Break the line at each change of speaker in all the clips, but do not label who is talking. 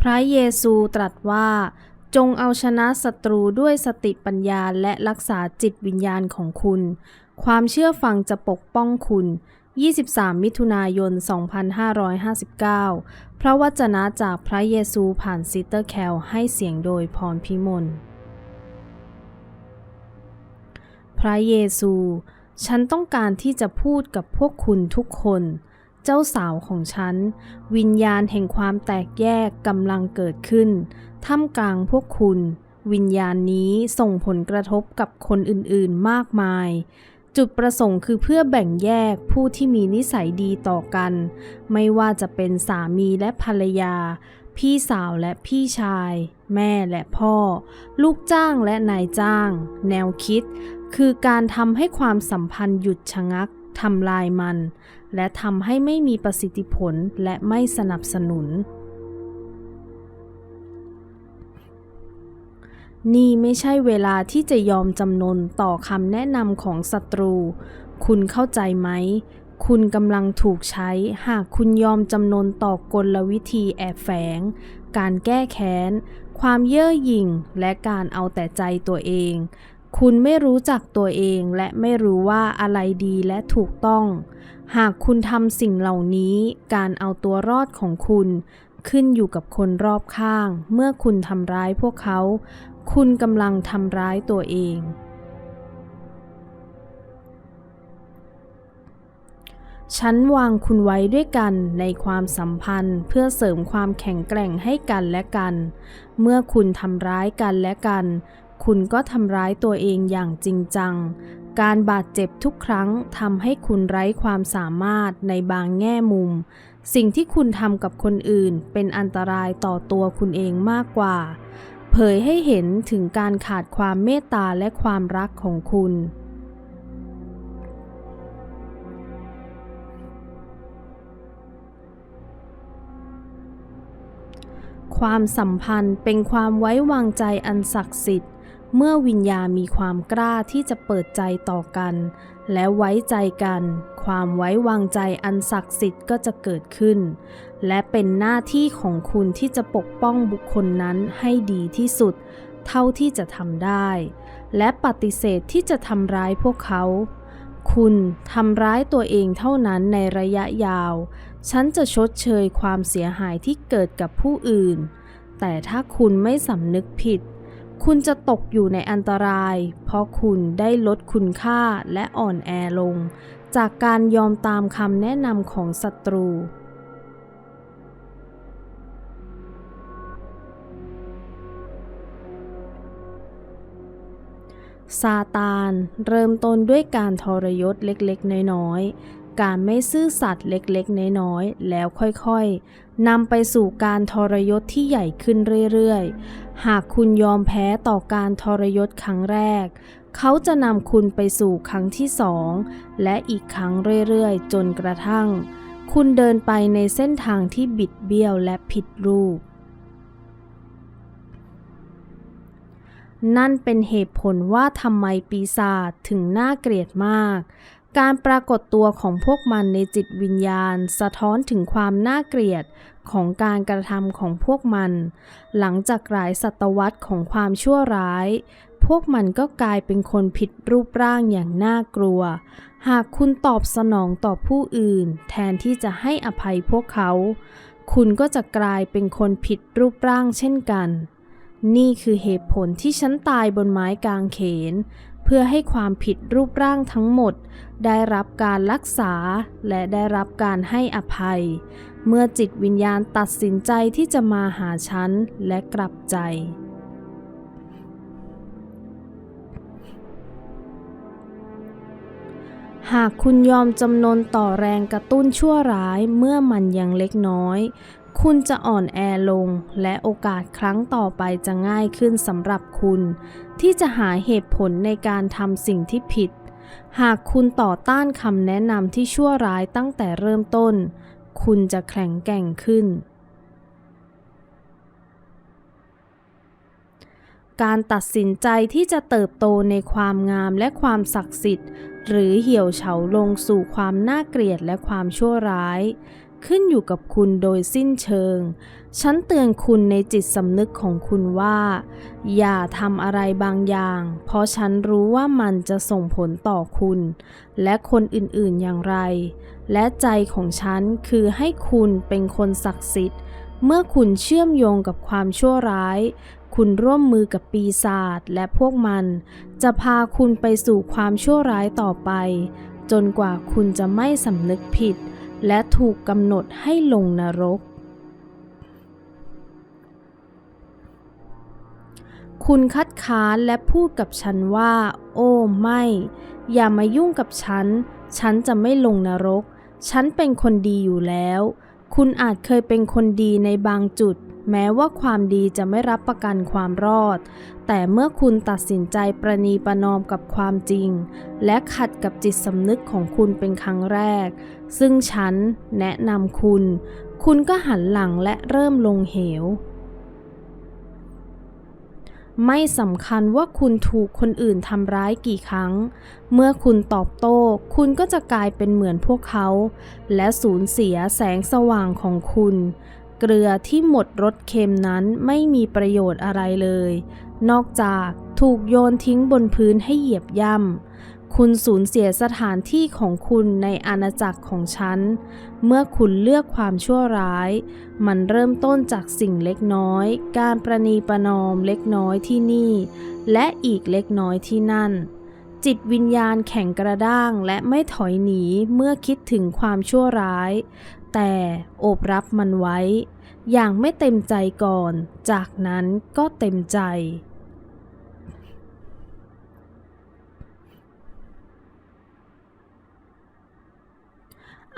พระเยซูตรัสว่า จงเอาชนะศัตรูด้วยสติปัญญาและรักษาจิตวิญญาณของคุณ ความเชื่อฟังจะปกป้องคุณ 23 มิถุนายน 2559 พระวจนะจากพระเยซูผ่านซิสเตอร์แคลให้เสียงโดยพรพิมล พระเยซู ฉันต้องการที่จะพูดกับพวกคุณทุกคน เจ้าสาวของฉัน วิญญาณแห่งความแตกแยกกำลังเกิดขึ้น ท่ามกลางพวกคุณ วิญญาณนี้ส่งผลกระทบกับคนอื่นๆมากมาย จุดประสงค์คือเพื่อแบ่งแยกผู้ที่มีนิสัยดีต่อกัน ไม่ว่าจะเป็นสามีและภรรยา พี่สาวและพี่ชาย แม่และพ่อ ลูกจ้างและนายจ้าง แนวคิด คือการทำให้ความสัมพันธ์หยุดชะงัก ทำลายมัน และทำให้ไม่มีประสิทธิผลและไม่สนับสนุน นี่ไม่ใช่เวลาที่จะยอมจำนนต่อคำแนะนำของศัตรู คุณเข้าใจไหม คุณกำลังถูกใช้หากคุณยอมจำนนต่อกลวิธีแอบแฝง การแก้แค้น ความเย่อหยิ่ง และการเอาแต่ใจตัวเอง คุณไม่รู้จักตัวเองและไม่รู้ว่าอะไรดีและถูกต้อง หากคุณทำสิ่งเหล่านี้ การเอาตัวรอดของคุณ ขึ้นอยู่กับคนรอบข้าง เมื่อคุณทำร้ายพวกเขา คุณกำลังทำร้ายตัวเอง ฉันวางคุณไว้ด้วยกันในความสัมพันธ์ เพื่อเสริมความแข็งแกร่งให้กันและกัน เมื่อคุณทำร้ายกันและกัน คุณก็ทำร้ายตัวเองอย่างจริงจัง การบาดเจ็บทุกครั้งทำให้คุณไร้ความสามารถในบางแง่มุม สิ่งที่คุณทำกับคนอื่นเป็นอันตรายต่อตัวคุณเองมากกว่า เผยให้เห็นถึงการขาดความเมตตาและความรักของคุณความสัมพันธ์เป็นความไว้วางใจอันศักดิ์สิทธิ์ เมื่อวิญญาณมีความกล้าที่จะเปิดใจต่อกัน และไว้ใจกัน ความไว้วางใจอันศักดิ์สิทธิ์ก็จะเกิดขึ้น และเป็นหน้าที่ของคุณที่จะปกป้องบุคคลนั้นให้ดีที่สุด เท่าที่จะทำได้ และปฏิเสธที่จะทำร้ายพวกเขา คุณทำร้ายตัวเองเท่านั้นในระยะยาว ฉันจะชดเชยความเสียหายที่เกิดกับผู้อื่น แต่ถ้าคุณไม่สำนึกผิด คุณจะตกอยู่ในอันตราย เพราะคุณได้ลดคุณค่าและอ่อนแอลง จากการยอมตามคำแนะนำของศัตรู ซาตานเริ่มต้นด้วยการทรยศเล็กๆ น้อยๆ การไม่ซื่อสัตย์เล็กๆ น้อยๆ แล้วค่อยๆนำไปสู่การทรยศที่ใหญ่ขึ้นเรื่อยๆ หากคุณยอมแพ้ต่อการทรยศครั้งแรก เขาจะนำคุณไปสู่ครั้งที่สองและอีกครั้งเรื่อยๆ จนกระทั่ง คุณเดินไปในเส้นทางที่บิดเบี้ยวและผิดรูปนั่นเป็นเหตุผลว่าทำไมปีศาจถึงน่าเกลียดมาก การปรากฏตัวของพวกมันในจิตวิญญาณ สะท้อนถึงความน่าเกลียดของการกระทำของพวกมัน หลังจากหลายศตวรรษของความชั่วร้าย พวกมันก็กลายเป็นคนผิดรูปร่างอย่างน่ากลัว หากคุณตอบสนองต่อผู้อื่น แทนที่จะให้อภัยพวกเขา คุณก็จะกลายเป็นคนผิดรูปร่างเช่นกัน นี่คือเหตุผลที่ฉันตายบนไม้กางเขน พื่อให้ความผิดรูปร่างทั้งหมด ได้รับการรักษาและได้รับการให้อภัย เมื่อจิตวิญญาณตัดสินใจที่จะมาหาฉันและกลับใจ หากคุณยอมจำนนต่อแรงกระตุ้นชั่วร้ายเมื่อมันยังเล็กน้อย คุณจะอ่อนแอลงและโอกาสครั้งต่อไปจะง่ายขึ้นสำหรับคุณ ที่จะหาเหตุผลในการทำสิ่งที่ผิด หากคุณต่อต้านคำแนะนำที่ชั่วร้ายตั้งแต่เริ่มต้น คุณจะแข็งแกร่งขึ้น การตัดสินใจที่จะเติบโตในความงามและความศักดิ์สิทธิ์ หรือเหี่ยวเฉาลงสู่ความน่าเกลียดและความชั่วร้าย ขึ้นอยู่กับคุณโดยสิ้นเชิง ฉันเตือนคุณในจิตสำนึกของคุณว่า อย่าทำอะไรบางอย่าง เพราะฉันรู้ว่ามันจะส่งผลต่อคุณ และคนอื่นๆอย่างไร และใจของฉันคือให้คุณเป็นคนศักดิ์สิทธิ์เมื่อคุณเชื่อมโยงกับความชั่วร้าย คุณร่วมมือกับปีศาจและพวกมัน จะพาคุณไปสู่ความชั่วร้ายต่อไป จนกว่าคุณจะไม่สำนึกผิด และถูกกำหนดให้ลงนรก คุณคัดค้านและพูดกับฉันว่า โอ้ไม่ อย่ามายุ่งกับฉัน ฉันจะไม่ลงนรก ฉันเป็นคนดีอยู่แล้ว คุณอาจเคยเป็นคนดีในบางจุด แม้ว่าความดีจะไม่รับประกันความรอด แต่เมื่อคุณตัดสินใจประนีประนอมกับความจริง และขัดกับจิตสำนึกของคุณเป็นครั้งแรก ซึ่งฉันแนะนำคุณ คุณก็หันหลังและเริ่มลงเหว ไม่สำคัญว่าคุณถูกคนอื่นทำร้ายกี่ครั้ง เมื่อคุณตอบโต้ คุณก็จะกลายเป็นเหมือนพวกเขา และสูญเสียแสงสว่างของคุณ เกลือที่หมดรสเค็มนั้นไม่มีประโยชน์อะไรเลย นอกจากถูกโยนทิ้งบนพื้นให้เหยียบย่ำ คุณสูญเสียสถานที่ของคุณในอาณาจักรของฉัน เมื่อคุณเลือกความชั่วร้าย มันเริ่มต้นจากสิ่งเล็กน้อย การประนีประนอมเล็กน้อยที่นี่ และอีกเล็กน้อยที่นั่น จิตวิญญาณแข็งกระด้างและไม่ถอยหนีเมื่อคิดถึงความชั่วร้าย แต่โอบรับมันไว้ อย่างไม่เต็มใจก่อน จากนั้นก็เต็มใจ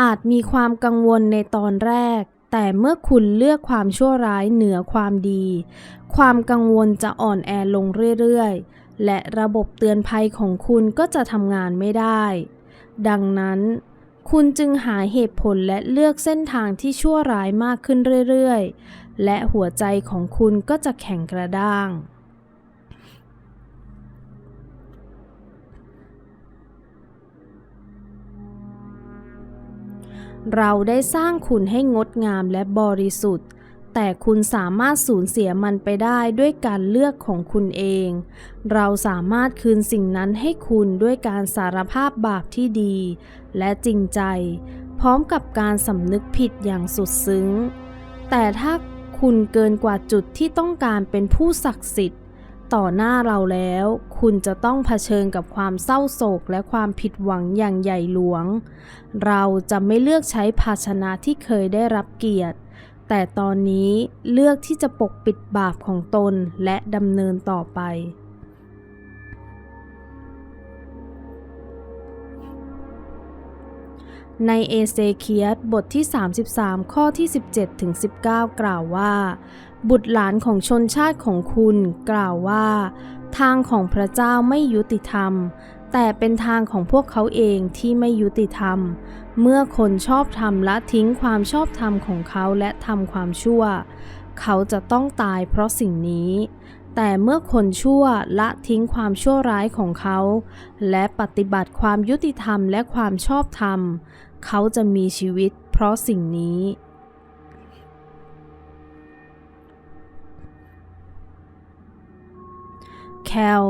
อาจมีความกังวลในตอนแรก แต่เมื่อคุณเลือกความชั่วร้ายเหนือความดี ความกังวลจะอ่อนแอลงเรื่อยๆ และระบบเตือนภัยของคุณก็จะทำงานไม่ได้ ดังนั้น คุณจึงหาเหตุผลและเลือกเส้นทางที่ชั่วร้ายมากขึ้นเรื่อยๆ และหัวใจของคุณก็จะแข็งกระด้าง เราได้สร้างคุณให้งดงามและบริสุทธิ์ แต่คุณสามารถสูญเสียมันไปได้ด้วยการเลือกของคุณเอง เราสามารถคืนสิ่งนั้นให้คุณด้วยการสารภาพบาปที่ดี และจริงใจ พร้อมกับการสำนึกผิดอย่างสุดซึ้ง แต่ถ้าคุณเกินกว่าจุดที่ต้องการเป็นผู้ศักดิ์สิทธิ์ ต่อหน้าเราแล้ว คุณจะต้องเผชิญกับความเศร้าโศกและความผิดหวังอย่างใหญ่หลวง เราจะไม่เลือกใช้ภาชนะที่เคยได้รับเกียรติ แต่ตอนนี้เลือกที่จะปกปิดบาปของตนและดำเนินต่อไป ในเอเซเคียสบทที่ 33 ข้อที่ 17ถึง19 กล่าวว่า บุตรหลานของชนชาติของคุณกล่าวว่า ทางของพระเจ้าไม่ยุติธรรม แต่เป็นทางของพวกเขาเองที่ไม่ยุติธรรม เมื่อคนชอบธรรมละทิ้งความชอบธรรมของเขาและทำความชั่ว เขาจะต้องตายเพราะสิ่งนี้ แต่เมื่อคนชั่วละทิ้งความชั่วร้ายของเขา และปฏิบัติความยุติธรรมและความชอบธรรม เขาจะมีชีวิตเพราะสิ่งนี้ แคล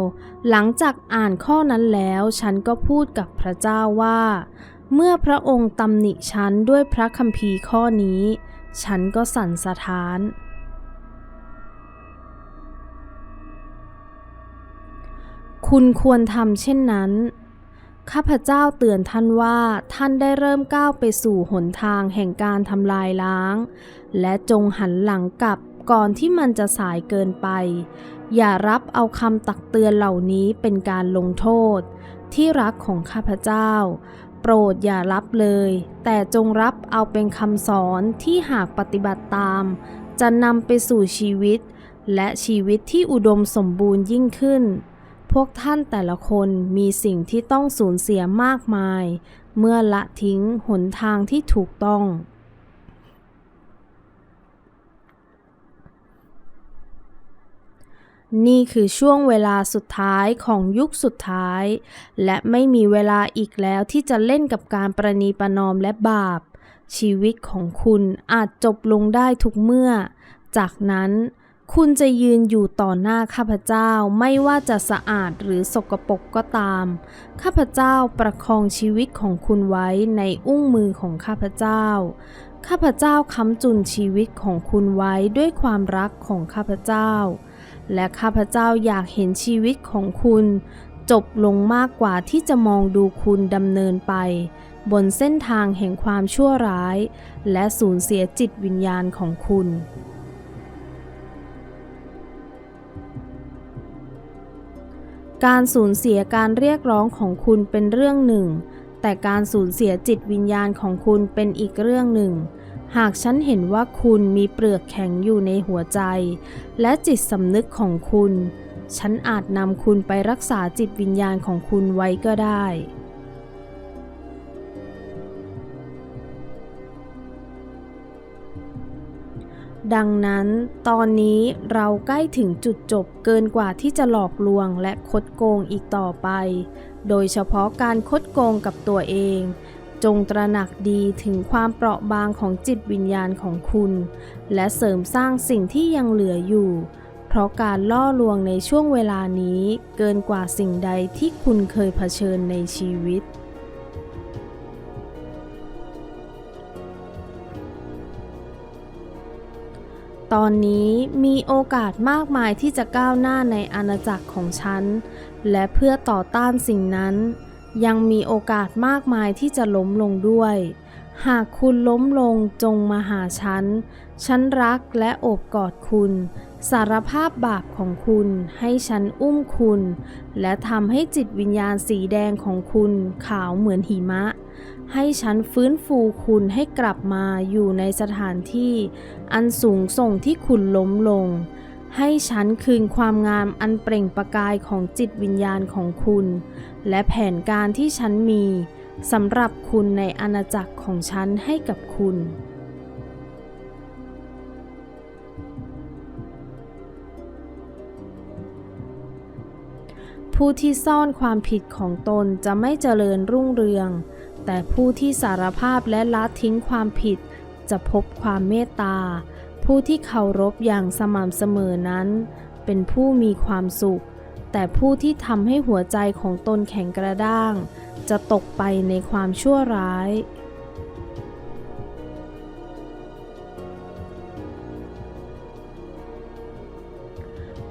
หลังจากอ่านข้อนั้นแล้ว ฉันก็พูดกับพระเจ้าว่า เมื่อพระองค์ตำหนิฉันด้วยพระคัมภีร์ข้อนี้ ฉันก็สั่นสะท้าน คุณควรทำเช่นนั้น ข้าพเจ้าเตือนท่านว่าท่านได้เริ่มก้าวไปสู่หนทางแห่งการทำลายล้าง และจงหันหลังกลับก่อนที่มันจะสายเกินไป อย่ารับเอาคำตักเตือนเหล่านี้เป็นการลงโทษ ที่รักของข้าพเจ้า โปรดอย่ารับเลย แต่จงรับเอาเป็นคำสอนที่หากปฏิบัติตาม จะนำไปสู่ชีวิต และชีวิตที่อุดมสมบูรณ์ยิ่งขึ้น พวกท่านแต่ละคนมีสิ่งที่ต้องสูญเสียมากมาย เมื่อละทิ้งหนทางที่ถูกต้อง นี่คือช่วงเวลาสุดท้ายของยุคสุดท้าย และไม่มีเวลาอีกแล้วที่จะเล่นกับการประนีประนอมและบาป ชีวิตของคุณอาจจบลงได้ทุกเมื่อ จากนั้นคุณจะยืนอยู่ต่อหน้าข้าพเจ้าไม่ว่าจะสะอาดหรือสกปรกก็ตาม ข้าพเจ้าประคองชีวิตของคุณไว้ในอุ้งมือของข้าพเจ้า ข้าพเจ้าค้ำจุนชีวิตของคุณไว้ด้วยความรักของข้าพเจ้า และข้าพเจ้าอยากเห็นชีวิตของคุณ จบลงมากกว่าที่จะมองดูคุณดำเนินไป บนเส้นทางแห่งความชั่วร้าย และสูญเสียจิตวิญญาณของคุณ การสูญเสียการเรียกร้องของคุณเป็นเรื่องหนึ่ง แต่การสูญเสียจิตวิญญาณของคุณเป็นอีกเรื่องหนึ่ง หากฉันเห็นว่าคุณมีเปลือกแข็งอยู่ในหัวใจ และจิตสำนึกของคุณ ฉันอาจนำคุณไปรักษาจิตวิญญาณของคุณไว้ก็ได้ ดังนั้นตอนนี้เราใกล้ถึงจุดจบเกินกว่าที่จะหลอกลวงและคดโกงอีกต่อไป โดยเฉพาะการคดโกงกับตัวเอง จงตระหนักดีถึงความเปราะบางของจิตวิญญาณของคุณ และเสริมสร้างสิ่งที่ยังเหลืออยู่ เพราะการล่อลวงในช่วงเวลานี้เกินกว่าสิ่งใดที่คุณเคยเผชิญในชีวิต ตอนนี้มีโอกาสมากมายที่จะก้าวหน้าในอาณาจักรของฉัน และเพื่อต่อต้านสิ่งนั้น ยังมีโอกาสมากมายที่จะล้มลงด้วย หากคุณล้มลงจงมาหาฉัน ฉันรักและโอบกอดคุณ สารภาพบาปของคุณให้ฉันอุ้มคุณ และทำให้จิตวิญญาณสีแดงของคุณขาวเหมือนหิมะ ให้ฉันฟื้นฟูคุณให้กลับมาอยู่ในสถานที่ อันสูงส่งที่คุณล้มลง ให้ฉันคืนความงามอันเปล่งประกายของจิตวิญญาณของคุณ และแผนการที่ฉันมีสำหรับคุณในอาณาจักรของฉันให้กับคุณ ผู้ที่ซ่อนความผิดของตนจะไม่เจริญรุ่งเรือง แต่ผู้ที่สารภาพและละทิ้งความผิดจะพบความเมตตา ผู้ที่เคารพอย่างสม่ำเสมอนั้น เป็นผู้มีความสุข แต่ผู้ที่ทำให้หัวใจของตนแข็งกระด้าง จะตกไปในความชั่วร้าย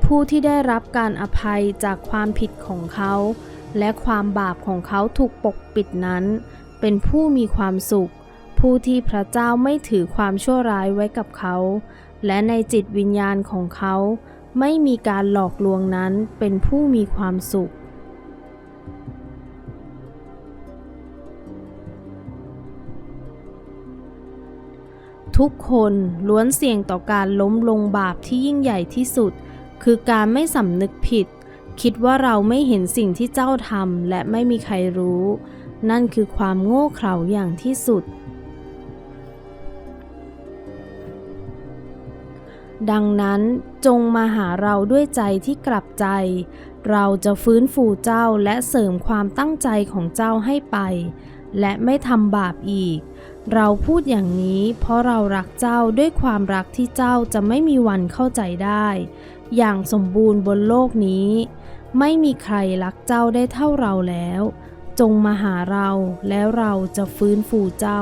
ผู้ที่ได้รับการอภัยจากความผิดของเขา และความบาปของเขาถูกปกปิดนั้น เป็นผู้มีความสุข ผู้ที่พระเจ้าไม่ถือความชั่วร้ายไว้กับเขา และในจิตวิญญาณของเขา ไม่มีการหลอกลวงนั้นเป็นผู้มีความสุข ทุกคนล้วนเสี่ยงต่อการล้มลงบาปที่ยิ่งใหญ่ที่สุด คือการไม่สำนึกผิด คิดว่าเราไม่เห็นสิ่งที่เจ้าทำและไม่มีใครรู้นั่นคือความโง่เขลาอย่างที่สุด ดังนั้นจงมาหาเราด้วยใจที่กลับใจ เราจะฟื้นฟูเจ้าและเสริมความตั้งใจของเจ้าให้ไป และไม่ทำบาปอีก เราพูดอย่างนี้เพราะเรารักเจ้าด้วยความรักที่เจ้าจะไม่มีวันเข้าใจได้ อย่างสมบูรณ์บนโลกนี้ ไม่มีใครรักเจ้าได้เท่าเราแล้ว จงมาหาเราแล้วเราจะฟื้นฟูเจ้า